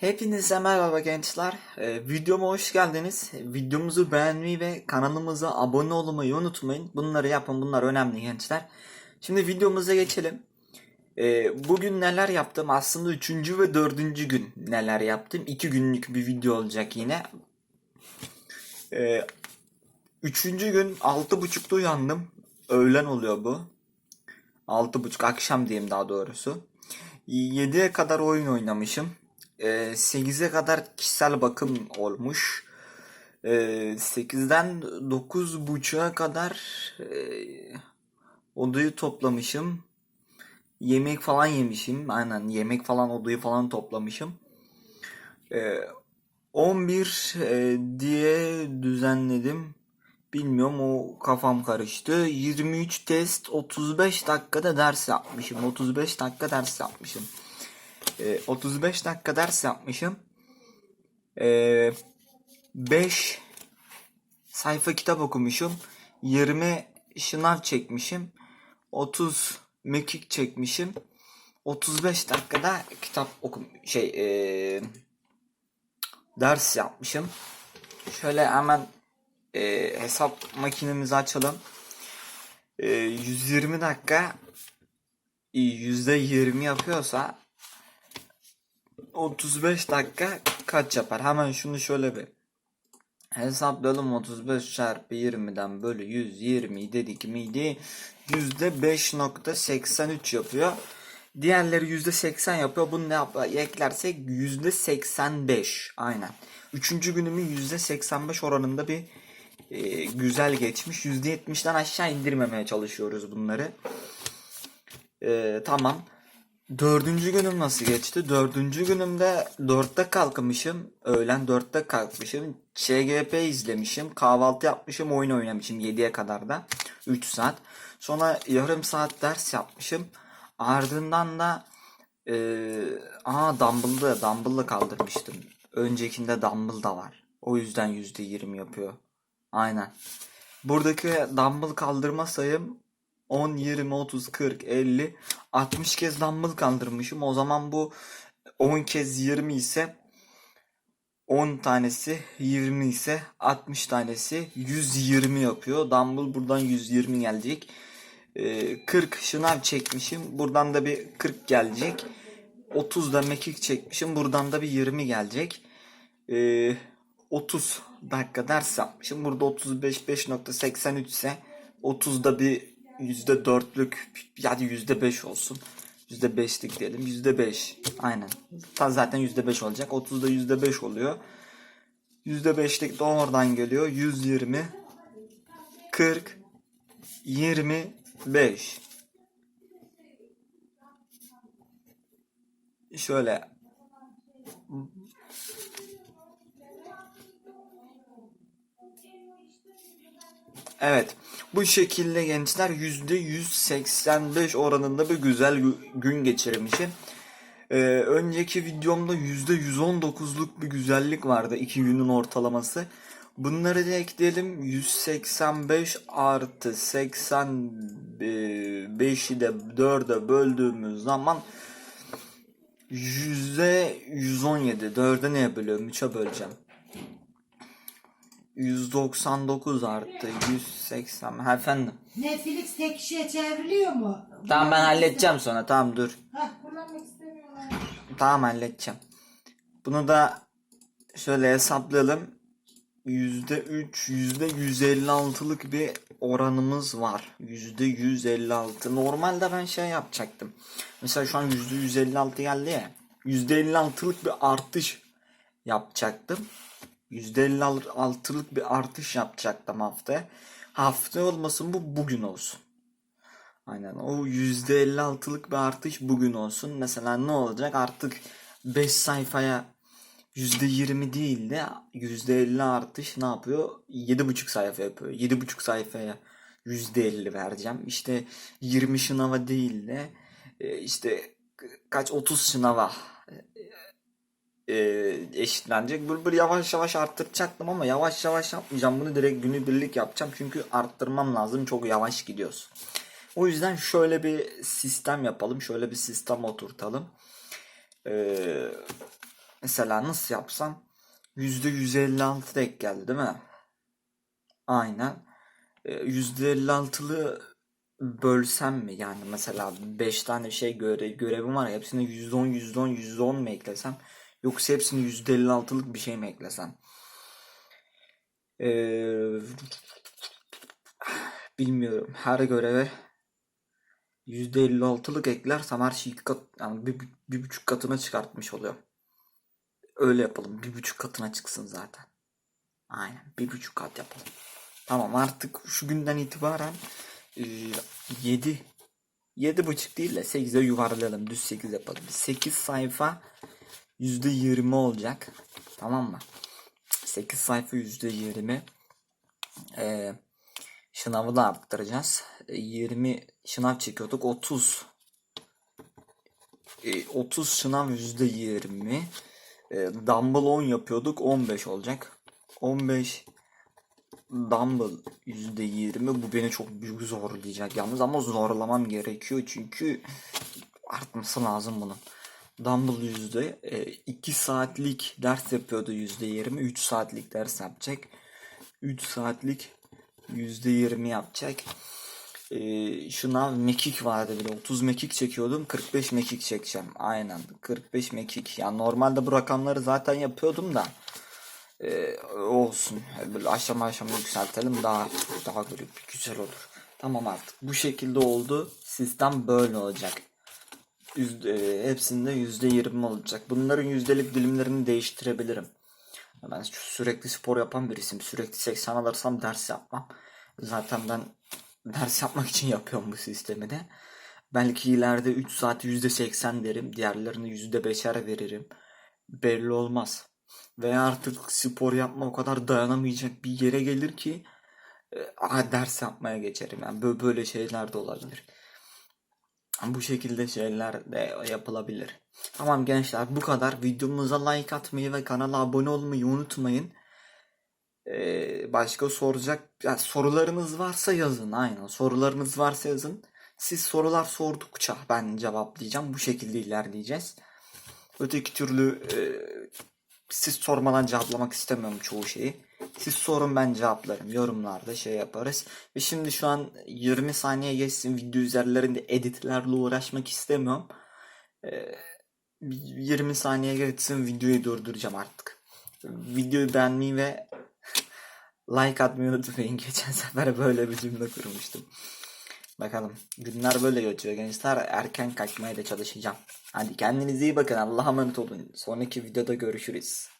Hepinize merhaba gençler. Ee, videoma hoş geldiniz. Videomuzu beğenmeyi ve kanalımıza abone olmayı unutmayın. Bunları yapın. Bunlar önemli gençler. Şimdi videomuza geçelim. Ee, bugün neler yaptım? Aslında üçüncü ve dördüncü gün neler yaptım? İki günlük bir video olacak yine. Ee, üçüncü gün altı buçukta uyandım. Öğlen oluyor bu. Altı buçuk akşam diyeyim daha doğrusu. 7'ye kadar oyun oynamışım. Ee, 8'e kadar kişisel bakım olmuş. Ee, 8'den 9.30'a kadar e, odayı toplamışım. Yemek falan yemişim. Aynen yemek falan odayı falan toplamışım. Ee, 11 e, diye düzenledim. Bilmiyorum o kafam karıştı. 23 test 35 dakikada ders yapmışım. 35 dakika ders yapmışım. Ee, 35 dakika ders yapmışım. Ee, 5 sayfa kitap okumuşum. 20 şınav çekmişim. 30 mekik çekmişim. 35 dakikada kitap okum şey ee, ders yapmışım. Şöyle hemen ee, hesap makinemizi açalım. Ee, 120 dakika %20 yapıyorsa 35 dakika kaç yapar? Hemen şunu şöyle bir hesaplayalım. 35 çarpı 20'den bölü 120 dedik miydi? %5.83 yapıyor. Diğerleri %80 yapıyor. Bunu ne yapar? Eklersek %85. Aynen. Üçüncü günümü %85 oranında bir e, güzel geçmiş. %70'den aşağı indirmemeye çalışıyoruz bunları. E, tamam. Dördüncü günüm nasıl geçti? Dördüncü günümde dörtte kalkmışım. Öğlen dörtte kalkmışım. ÇGP izlemişim. Kahvaltı yapmışım. Oyun oynamışım 7'ye kadar da. 3 saat. Sonra yarım saat ders yapmışım. Ardından da e, aa Dumble'da Dumble'da kaldırmıştım. Öncekinde Dumble da var. O yüzden %20 yapıyor. Aynen. Buradaki dumbbell kaldırma sayım 10, 20, 30, 40, 50, 60 kez dumbbell kaldırmışım. O zaman bu 10 kez 20 ise 10 tanesi 20 ise 60 tanesi 120 yapıyor. Dumbbell buradan 120 gelecek. Ee, 40 şınav çekmişim. Buradan da bir 40 gelecek. 30 da mekik çekmişim. Buradan da bir 20 gelecek. Ee, 30 dakika ders yapmışım. Burada 35 5.83 ise 30'da bir %4'lük yani %5 olsun. %5'lik diyelim. %5. Aynen. Ta zaten %5 olacak. 30'da %5 oluyor. %5'lik de oradan geliyor. 120 40 25 Şöyle Evet. Bu şekilde gençler %185 oranında bir güzel gü- gün geçirmişim. Ee, önceki videomda %119'luk bir güzellik vardı. 2 günün ortalaması. Bunları da ekleyelim. 185 artı 85'i de 4'e böldüğümüz zaman %117. 4'e neye bölüyorum? 3'e böleceğim. 199 artı 180. Ha, Efendim. Netflix tek kişiye çevriliyor mu? Tamam ben halledeceğim sonra. Tamam dur. Hah kullanmak istemiyorlar. Tamam halledeceğim. Bunu da şöyle hesaplayalım. %3, %156'lık bir oranımız var. %156. Normalde ben şey yapacaktım. Mesela şu an %156 geldi ya. %56'lık bir artış yapacaktım. %56'lık bir artış yapacaktım haftaya. Hafta olmasın bu bugün olsun. Aynen o %56'lık bir artış bugün olsun. Mesela ne olacak artık 5 sayfaya %20 değil de %50 artış ne yapıyor? 7,5 sayfa yapıyor. 7,5 sayfaya %50 vereceğim. İşte 20 sınava değil de e, işte kaç 30 sınava e, eşitlenecek. Böyle yavaş yavaş arttıracaktım ama yavaş yavaş yapmayacağım. Bunu direkt günübirlik yapacağım. Çünkü arttırmam lazım. Çok yavaş gidiyorsun. O yüzden şöyle bir sistem yapalım. Şöyle bir sistem oturtalım. Ee, Mesela nasıl yapsam %156 denk geldi değil mi? Aynen. Ee, %56'lı bölsem mi? Yani mesela 5 tane şey göre, görevim var ya hepsine %10 %10 %10 mu eklesem? Yoksa hepsini %56'lık bir şey mi eklesem? Ee, bilmiyorum. Her göreve %56'lık eklersem her şeyi kat, yani bir, bir buçuk katına çıkartmış oluyor. Öyle yapalım. Bir buçuk katına çıksın zaten. Aynen. Bir buçuk kat yapalım. Tamam artık şu günden itibaren e, 7 yedi buçuk değil de 8'e yuvarlayalım. Düz 8 yapalım. 8 sayfa %20 olacak. Tamam mı? 8 sayfa %20 e, şınavı da arttıracağız. E, 20 şınav çekiyorduk. 30 e, 30 şınav %20 e, Dumbbell 10 yapıyorduk 15 olacak. 15 Dumbbell %20 bu beni çok büyük zorlayacak yalnız ama zorlamam gerekiyor çünkü artması lazım bunun. Dumbbell yüzde 2 saatlik ders yapıyordu %20 3 saatlik ders yapacak. 3 saatlik %20 yapacak. Ee, şınav mekik vardı bile 30 mekik çekiyordum 45 mekik çekeceğim. Aynen 45 mekik. Yani normalde bu rakamları zaten yapıyordum da. Ee, olsun böyle aşama aşama yükseltelim daha daha böyle güzel olur. Tamam artık bu şekilde oldu. Sistem böyle olacak Yüzde, hepsinde yüzde yirmi olacak bunların yüzdelik dilimlerini değiştirebilirim ben sürekli spor yapan birisiyim sürekli 80 alırsam ders yapmam zaten ben ders yapmak için yapıyorum bu sistemi de. Belki ileride 3 saat %80 derim. Diğerlerini %5'er veririm. Belli olmaz. Veya artık spor yapma o kadar dayanamayacak bir yere gelir ki e, ders yapmaya geçerim. Yani böyle şeyler de olabilir. Bu şekilde şeyler de yapılabilir. Tamam gençler bu kadar. Videomuza like atmayı ve kanala abone olmayı unutmayın. Ee, başka soracak ya sorularınız varsa yazın aynen sorularınız varsa yazın siz sorular sordukça ben cevaplayacağım bu şekilde ilerleyeceğiz öteki türlü e, siz sormadan cevaplamak istemiyorum çoğu şeyi siz sorun ben cevaplarım yorumlarda şey yaparız ve şimdi şu an 20 saniye geçsin video üzerlerinde editlerle uğraşmak istemiyorum Ee, 20 saniye geçsin videoyu durduracağım artık videoyu beğenmeyi ve Like atmayı unutmayın. Geçen sefer böyle bir cümle kurmuştum. Bakalım. Günler böyle geçiyor gençler. Erken kaçmaya da çalışacağım. Hadi kendinize iyi bakın. Allah'a emanet olun. Sonraki videoda görüşürüz.